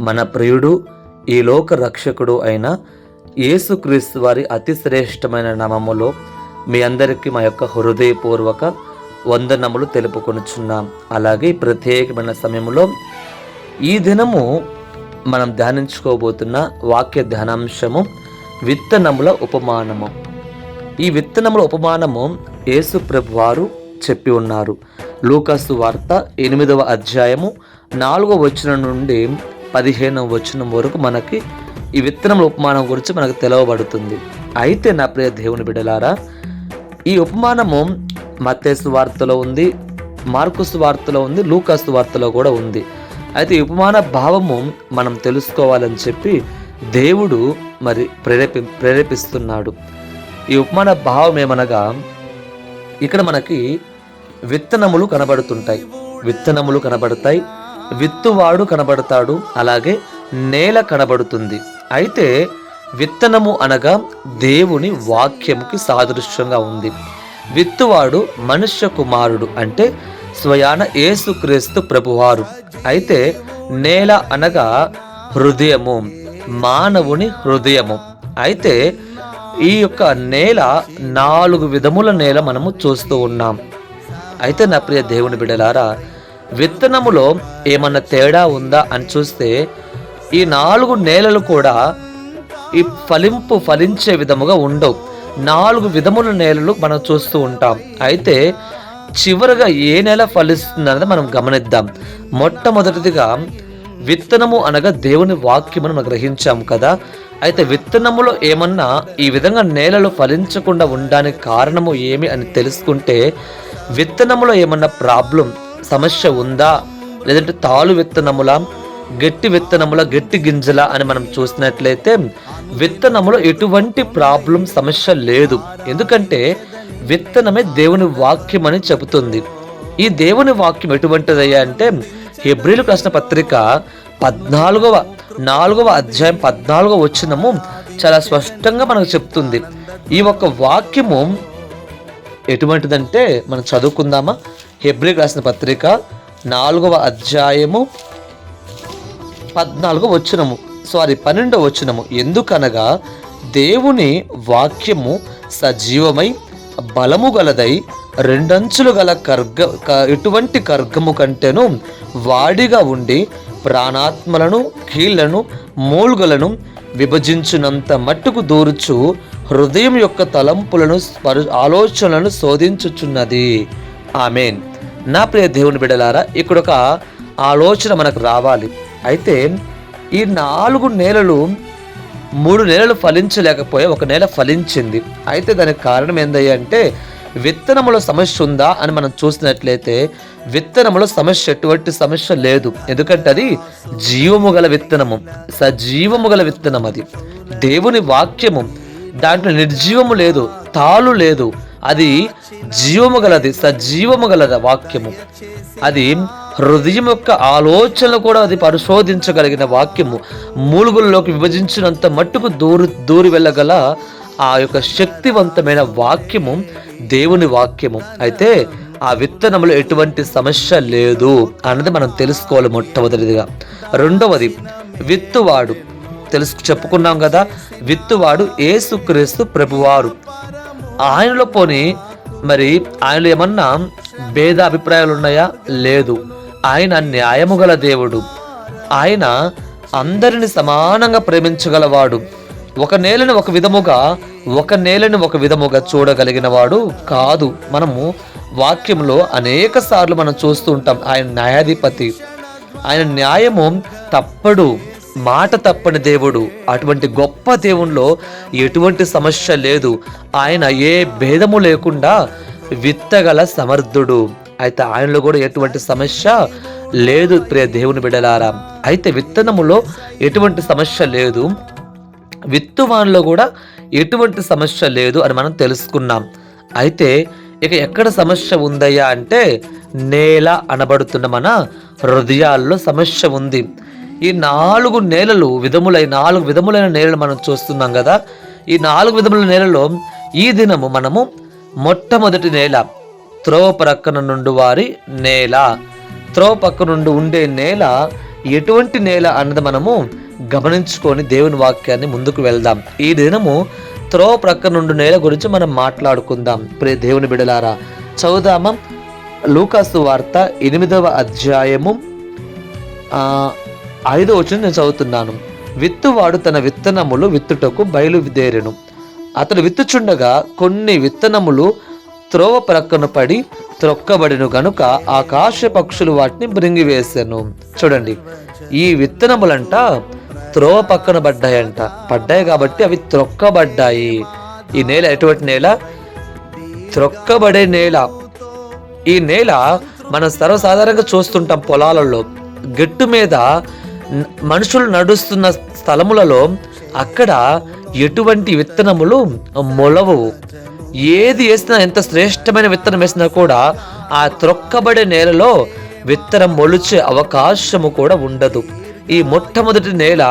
మన ప్రియుడు ఈ లోక రక్షకుడు అయిన యేసుక్రీస్తు వారి అతి శ్రేష్టమైన నామములో మీ అందరికీ మా యొక్క హృదయపూర్వక వందనములు తెలుపుకొనుచున్నాం. అలాగే ప్రత్యేకమైన సమయంలో ఈ దినము మనం ధ్యానించుకోబోతున్న వాక్య ధ్యానాంశము విత్తనముల ఉపమానము. ఈ విత్తనముల ఉపమానము యేసు ప్రభు వారు చెప్పి ఉన్నారు. లూకాసు వార్త ఎనిమిదవ అధ్యాయము నాలుగవ వచనం నుండి పదిహేను వచనం వరకు మనకి ఈ విత్తనముల ఉపమానం గురించి మనకు తెలవబడుతుంది. అయితే నా ప్రియ దేవుని బిడలారా ఈ ఉపమానము మత్తేసు వార్తలో ఉంది మార్కుసు వార్తలో ఉంది లూకాసు వార్తలో కూడా ఉంది. అయితే ఈ ఉపమాన భావము మనం తెలుసుకోవాలని చెప్పి దేవుడు మరి ప్రేరేపి ప్రేరేపిస్తున్నాడు. ఈ ఉపమాన భావం ఏమనగా ఇక్కడ మనకి విత్తనములు కనబడుతుంటాయి. విత్తనములు కనబడతాయి విత్తువాడు కనబడతాడు అలాగే నేల కనబడుతుంది. అయితే విత్తనము అనగా దేవుని వాక్యముకి సాదృశ్యంగా ఉంది. విత్తువాడు మనుష్య కుమారుడు అంటే స్వయాన యేసుక్రీస్తు ప్రభువారు. అయితే నేల అనగా హృదయము మానవుని హృదయము. అయితే ఈ యొక్క నేల నాలుగు విధముల నేల మనము చూస్తూ ఉన్నాం. అయితే నా ప్రియ దేవుని బిడలారా విత్తనములో ఏమన్నా తేడా ఉందా అని చూస్తే ఈ నాలుగు నేలలు కూడా ఈ ఫలింపు ఫలించే విధముగా ఉండవు. నాలుగు విధముల నేలలు మనం చూస్తూ ఉంటాం. అయితే చివరగా ఏ నెల ఫలిస్తుందన్నది మనం గమనిద్దాం. మొట్టమొదటిదిగా విత్తనము అనగా దేవుని వాక్యమును మనం గ్రహించాం కదా. అయితే విత్తనములో ఏమన్నా ఈ విధంగా నేలలు ఫలించకుండా ఉండడానికి కారణము ఏమి అని తెలుసుకుంటే విత్తనములో ఏమన్నా ప్రాబ్లం సమస్య ఉందా? లేదంటే తాలు విత్తనముల? గట్టి విత్తనముల? గట్టి గింజల? అని మనం చూసినట్లయితే విత్తనములో ఎటువంటి ప్రాబ్లం సమస్య లేదు. ఎందుకంటే విత్తనమే దేవుని వాక్యం అని చెబుతుంది. ఈ దేవుని వాక్యం ఎటువంటిదయ్యా అంటే హెబ్రిలు ప్రశ్న పత్రిక పద్నాలుగవ నాలుగవ అధ్యాయం పద్నాలుగవ వచ్చినము చాలా స్పష్టంగా మనకు చెప్తుంది. ఈ ఒక్క వాక్యము ఎటువంటిదంటే మనం చదువుకుందామా? హెబ్రిల్ రాసిన పత్రిక నాలుగవ అధ్యాయము పద్నాలుగో వచ్చినము సారీ పన్నెండవ వచ్చినము ఎందుకనగా దేవుని వాక్యము సజీవమై బలము గలదై రెండంచులు గల కర్గ ఎటువంటి కర్గము కంటేను వాడిగా ఉండి ప్రాణాత్మలను కీళ్ళను మూలుగలను విభజించినంత మట్టుకు దూర్చు హృదయం యొక్క తలంపులను స్పరు ఆలోచనలను శోధించుచున్నది. ఆమెన్. నా ప్రియ దేవుని బిడలారా ఇక్కడ ఒక ఆలోచన మనకు రావాలి. అయితే ఈ నాలుగు నేలలు మూడు నెలలు ఫలించలేకపోయా ఒక నెల ఫలించింది. అయితే దానికి కారణం ఏందయ్యా అంటే విత్తనములో సమస్య ఉందా అని మనం చూసినట్లయితే విత్తనములో సమస్య ఎటువంటి సమస్య లేదు. ఎందుకంటే అది జీవము గల విత్తనము. సజీవము గల విత్తనం అది దేవుని వాక్యము దాంట్లో నిర్జీవము లేదు తాళు లేదు. అది జీవము గలది సజీవము గలది వాక్యము. అది హృదయం యొక్క ఆలోచనలు కూడా అది పరిశోధించగలిగిన వాక్యము. మూలుగుల్లోకి విభజించినంత మట్టుకు దూరు దూరి వెళ్ళగల ఆ యొక్క శక్తివంతమైన వాక్యము దేవుని వాక్యము. అయితే ఆ విత్తనంలో ఎటువంటి సమస్య లేదు అన్నది మనం తెలుసుకోవాలి మొట్టమొదటిదిగా. రెండవది విత్తువాడు. తెలుసు చెప్పుకున్నాం కదా విత్తువాడు ఏసుక్రీస్తు ప్రభువారు. ఆయనలో పోని మరి ఆయనలో ఏమన్నా భేద అభిప్రాయాలు ఉన్నాయా లేదు. ఆయన న్యాయము గల దేవుడు. ఆయన అందరిని సమానంగా ప్రేమించగలవాడు. ఒక నేలని ఒక విధముగా ఒక నేలని ఒక విధముగా చూడగలిగిన వాడు కాదు. మనము వాక్యంలో అనేక సార్లు మనం చూస్తూ ఉంటాం ఆయన న్యాయాధిపతి. ఆయన న్యాయము తప్పడు. మాట తప్పని దేవుడు అటువంటి గొప్ప దేవునిలో ఎటువంటి సమస్య లేదు. ఆయన ఏ భేదము లేకుండా విత్తగల సమర్థుడు. అయితే ఆయనలో కూడా ఎటువంటి సమస్య లేదు ప్రియ దేవుని బిడలారా. అయితే విత్తనములో ఎటువంటి సమస్య లేదు. విత్తువాన్లో కూడా ఎటువంటి సమస్య లేదు అని మనం తెలుసుకున్నాం. అయితే ఇక ఎక్కడ సమస్య ఉందయ్యా అంటే నేల అనబడుతున్న మన హృదయాల్లో సమస్య ఉంది. ఈ నాలుగు నేలలు విధములై నాలుగు విధములైన నేలలు మనం చూస్తున్నాం కదా. ఈ నాలుగు విధముల నేలలో ఈ దినము మనము మొట్టమొదటి నేల త్రోవ ప్రక్కన నుండి వారి నేల. త్రోవ పక్క నుండి ఉండే నేల ఎటువంటి నేల అన్నది మనము గమనించుకొని దేవుని వాక్యాన్ని ముందుకు వెళ్దాం. ఈ దినము త్రో ప్రక్క నుండి నేల గురించి మనం మాట్లాడుకుందాం. ప్రే దేవుని బిడలారా చదువుదామా? లూకాసు వార్త ఎనిమిదవ అధ్యాయము ఐదో వచ్చిన నేను చదువుతున్నాను. విత్తువాడు తన విత్తనములు విత్తుటకు బయలుదేరెను. అతడు విత్తుచుండగా కొన్ని విత్తనములు త్రోవ ప్రక్కన పడి త్రొక్కబడిను గనుక ఆకాశ పక్షులు వాటిని బ్రింగివేశాను చూడండి ఈ విత్తనములంట త్రోవ పక్కన పడ్డాయంట. పడ్డాయి కాబట్టి అవి త్రొక్కబడ్డాయి. ఈ నేల ఎటువంటి నేల? త్రొక్కబడే నేల. ఈ నేల మనం సర్వసాధారణంగా చూస్తుంటాం పొలాలలో. గట్టు మీద మనుషులు నడుస్తున్న స్థలములలో అక్కడ ఎటువంటి విత్తనములు మొలవవు ఏది వేసినా ఎంత శ్రేష్టమైన విత్తనం వేసినా కూడా ఆ త్రొక్కబడే నేలలో విత్తనం మొలిచే అవకాశము కూడా ఉండదు. ఈ మొట్టమొదటి నేల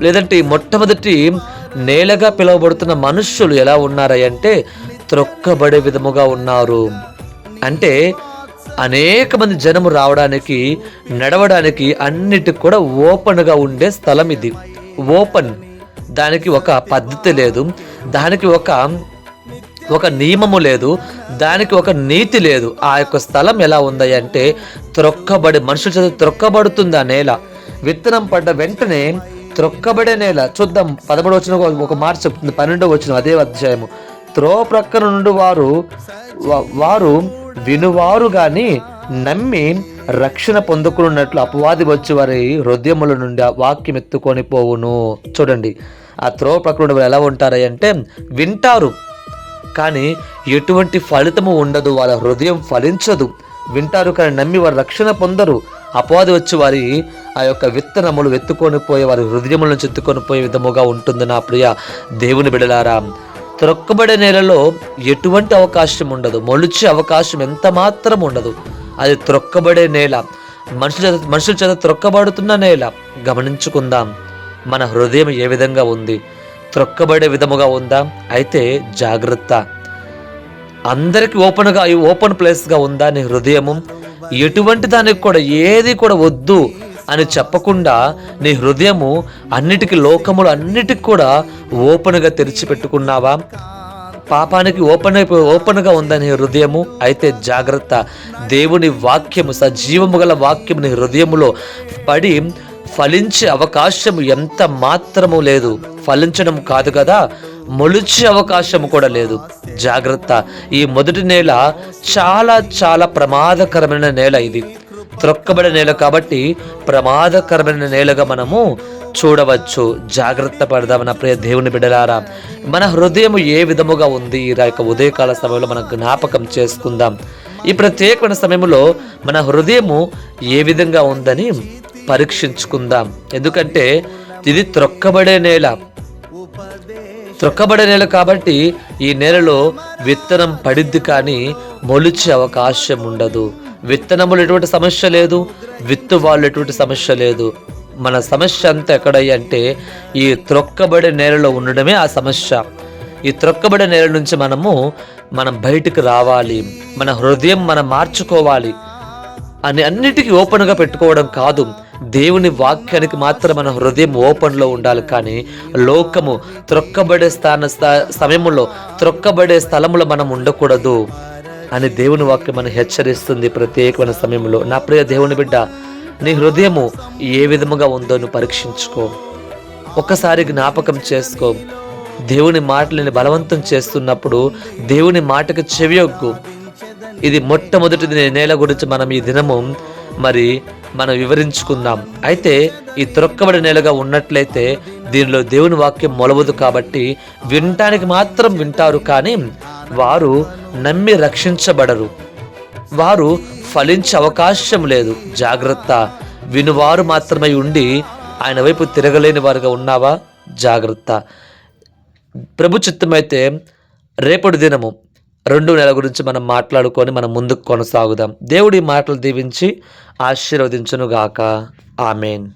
లేదంటే ఈ మొట్టమొదటి నేలగా పిలువబడుతున్న మనుష్యులు ఎలా ఉన్నారంటే త్రొక్కబడే విధముగా ఉన్నారు. అంటే అనేక మంది జనము రావడానికి నడవడానికి అన్నిటికి కూడా ఓపెన్గా ఉండే స్థలం ఇది. ఓపెన్. దానికి ఒక పద్ధతి లేదు. దానికి ఒక ఒక నియమము లేదు. దానికి ఒక నీతి లేదు. ఆ యొక్క స్థలం ఎలా ఉంది అంటే త్రొక్కబడి మనుషుల చేత త్రొక్కబడుతుంది ఆ నేల. విత్తనం పడ్డ వెంటనే త్రొక్కబడే నేల. చూద్దాం పదమూడు వచ్చిన ఒక మార్చి చెప్తుంది పన్నెండో వచ్చిన అదే అధ్యాయము. త్రో ప్రక్కన నుండి వారు వారు వినువారు గాని నమ్మి రక్షణ పొందుకున్నట్లు అపవాది వచ్చి వారి హృదయముల నుండి ఆ వాక్యం ఎత్తుకొని పోవును. చూడండి ఆ త్రో ప్రకృతి వారు ఎలా ఉంటారు అంటే వింటారు కానీ ఎటువంటి ఫలితము ఉండదు వాళ్ళ హృదయం ఫలించదు. వింటారు కానీ నమ్మి వారు రక్షణ పొందరు. అపవాది వచ్చి వారి ఆ యొక్క విత్తనములు ఎత్తుకొని పోయే వారి హృదయముల నుంచి ఎత్తుకొని పోయే విధముగా ఉంటుంది నా ప్రియ దేవుని బిడలారా? త్రొక్కబడే నేలలో ఎటువంటి అవకాశం ఉండదు. మొలిచే అవకాశం ఎంత మాత్రం ఉండదు. అది త్రొక్కబడే నేల. మనుషుల చేత మనుషుల చేత త్రొక్కబడుతున్న నేల. గమనించుకుందాం. మన హృదయం ఏ విధంగా ఉంది? త్రొక్కబడే విధముగా ఉందా? అయితే జాగ్రత్త. అందరికి ఓపెన్గా ఓపెన్ ప్లేస్గా ఉందా నీ హృదయము? ఎటువంటి దానికి కూడా ఏది కూడా వద్దు. అని చెప్పకుండా నీ హృదయము అన్నిటికీ లోకములు అన్నిటికి కూడా ఓపెన్గా తెరిచిపెట్టుకున్నావా? పాపానికి ఓపెన్ అయిపో ఓపెన్గా ఉందని హృదయము? అయితే జాగ్రత్త. దేవుని వాక్యము సజీవము గల వాక్యము నీ హృదయములో పడి ఫలించే అవకాశం ఎంత మాత్రము లేదు. ఫలించడం కాదు కదా మొలిచే అవకాశం కూడా లేదు. జాగ్రత్త. ఈ మొదటి నేల చాలా చాలా ప్రమాదకరమైన నేల ఇది. త్రొక్కబడిన నేల కాబట్టి ప్రమాదకరమైన నేలగా మనము చూడవచ్చు. జాగ్రత్త పడదామన్న ప్రియ దేవుని బిడ్డలారా. మన హృదయం ఏ విధముగా ఉంది? ఈ యొక్క ఉదయకాల సమయంలో మనం జ్ఞాపకం చేసుకుందాం. ఈ ప్రత్యేకమైన సమయంలో మన హృదయము ఏ విధంగా ఉందని పరీక్షించుకుందాం. ఎందుకంటే ఇది త్రొక్కబడే నేల. త్రొక్కబడే నేల కాబట్టి ఈ నేలలో విత్తనం పడిద్ది కానీ మొలిచే అవకాశం ఉండదు. విత్తనములు ఎటువంటి సమస్య లేదు విత్తు వాళ్ళు ఎటువంటి సమస్య లేదు. మన సమస్య అంతా ఎక్కడయ్యి అంటే ఈ త్రొక్కబడే నేలలో ఉండడమే ఆ సమస్య. ఈ త్రొక్కబడే నేల నుంచి మనము మనం బయటికి రావాలి మన హృదయం మనం మార్చుకోవాలి అని అన్నిటికీ ఓపెన్గా పెట్టుకోవడం కాదు. దేవుని వాక్యానికి మాత్రం మన హృదయం ఓపెన్లో ఉండాలి కానీ లోకము త్రొక్కబడే స్థాన స్థా సమయంలో త్రొక్కబడే స్థలములో మనం ఉండకూడదు. అని దేవుని వాక్యం మనం హెచ్చరిస్తుంది ప్రత్యేకమైన సమయంలో. నా ప్రియ దేవుని బిడ్డ నీ హృదయము ఏ విధముగా ఉందో నువ్వు పరీక్షించుకో. ఒక్కసారి జ్ఞాపకం చేసుకో. దేవుని మాటలని బలవంతం చేస్తున్నప్పుడు దేవుని మాటకు చెవియొగ్గు. ఇది మొట్టమొదటి నేల గురించి మనం ఈ దినము మరి మనం వివరించుకుందాం. అయితే ఈ త్రొక్కబడి నేలగా ఉన్నట్లయితే దీనిలో దేవుని వాక్యం మొలవదు కాబట్టి వినటానికి మాత్రం వింటారు కానీ వారు నమ్మి రక్షించబడరు. వారు ఫలించే అవకాశం లేదు. జాగ్రత్త. వినువారు మాత్రమే ఉండి ఆయన వైపు తిరగలేని వారుగా ఉన్నావా? జాగ్రత్త. ప్రభు చిత్తమైతే రేపటి దినము రెండు నెలల గురించి మనం మాట్లాడుకొని మనం ముందుకు కొనసాగుదాం. దేవుడి మాటలు దీవించి ఆశీర్వదించునుగాక. ఆమెన్.